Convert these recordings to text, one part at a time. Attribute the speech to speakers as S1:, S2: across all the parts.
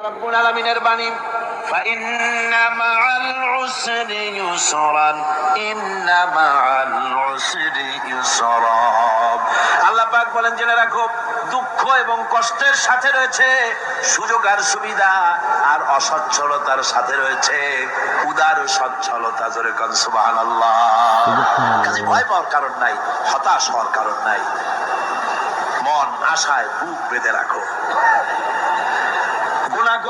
S1: রব্বুল আলামিনের বাণী فإن مع العسر يسرا إن مع العسر يسرا আল্লাহ পাক বলেন জেনে রাখো দুঃখ এবং কষ্টের সাথে রয়েছে সুযোগ আর সুবিধা আর অসচ্ছলতার সাথে রয়েছে উদার সচ্ছলতা জোরে কন সুবহানাল্লাহ কাজে ভয় পাওয়ার কারণ নাই হতাশ হওয়ার কারণ নাই মন আশায় বুক বেঁধে রাখো গুণা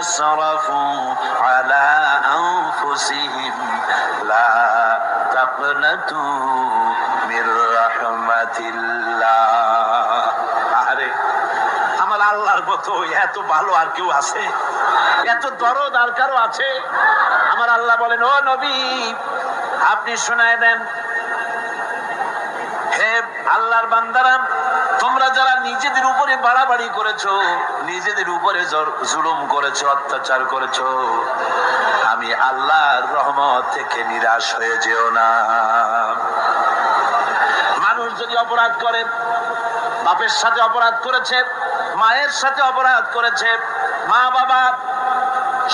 S1: صرفوا على أنفسهم لا تقنطوا من رحمة الله আরে আমার আল্লাহর মতো এত ভালো আর কেউ আছে এত দরদ আর কারো আছে আমার আল্লাহ বলেন ও নবী আপনি শোনায় দেন হে আল্লাহর বান্দারা, তোমরা যারা নিজেদের উপরে বাড়াবাড়ি করেছ, নিজেদের উপরে জুলুম করেছ, অত্যাচার করেছ, আমি আল্লাহর রহমত থেকে নিরাশ হয়ে যেও না। মানুষ যদি অপরাধ করে, বাপের সাথে অপরাধ করেছে, মায়ের সাথে অপরাধ করেছে মা বাবা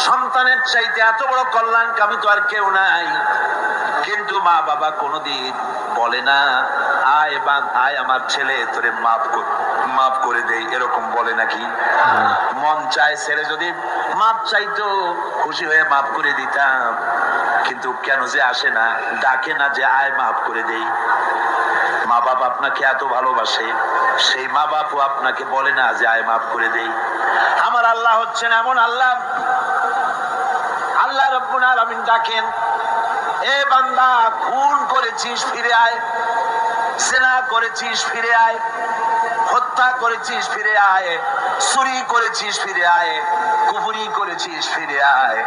S1: সন্তানের চাইতে এত বড় কল্যাণ কল্যাণকামী তো আর কেউ নাই। কিন্তু মা বাবা কোনোদিন বলে না, আয় বা আয় আমার ছেলে, তোরে মাফ মাফ করে দেই। এরকম বলে নাকি? মন চায় ছেলে যদি মাপ চাইতো, খুশি হয়ে মাফ করে দিতাম। কিন্তু কেন যে আসে না, ডাকে না যে আয় মাফ করে দেই। মা বাপ আপনাকে এত ভালোবাসে, সেই মা বাপও আপনাকে বলে না যে আয় মাফ করে দেই। আমার আল্লাহ হচ্ছেন এমন আল্লাহ আল্লাহ রব্বুল আলামিন ডাকেন, এ বান্দা, খুন করেছিস, ফিরে আয়। সেনা করেছিস, ফিরে আয়। হত্যা করেছিস, ফিরে আয়। চুরি করেছিস, ফিরে আয়। কুপুরি করেছিস, ফিরে আয়।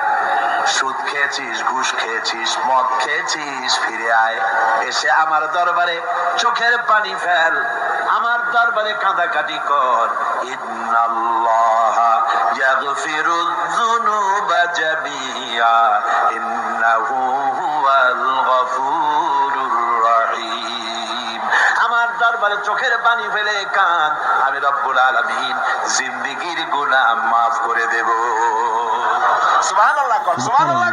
S1: সুদ খেয়েছিস, ঘুষ খেয়েছিস, মদ খেয়েছিস, ফিরে আয়। এসে আমার দরবারে চোখের পানি ফেল। আমার দরবারে কাঁদাকাটি কর। ইন্নাল্লাহ ইয়াগফিরু যুনুবা إنه هو الغفور الرحيم. আমার দরবারে চোখের পানি ফেলে কান, আমি রব্বুল আলামিন জিন্দেগির গুনাহ মাফ করে দেব। সুবহানাল্লাহ সুবহানাল্লাহ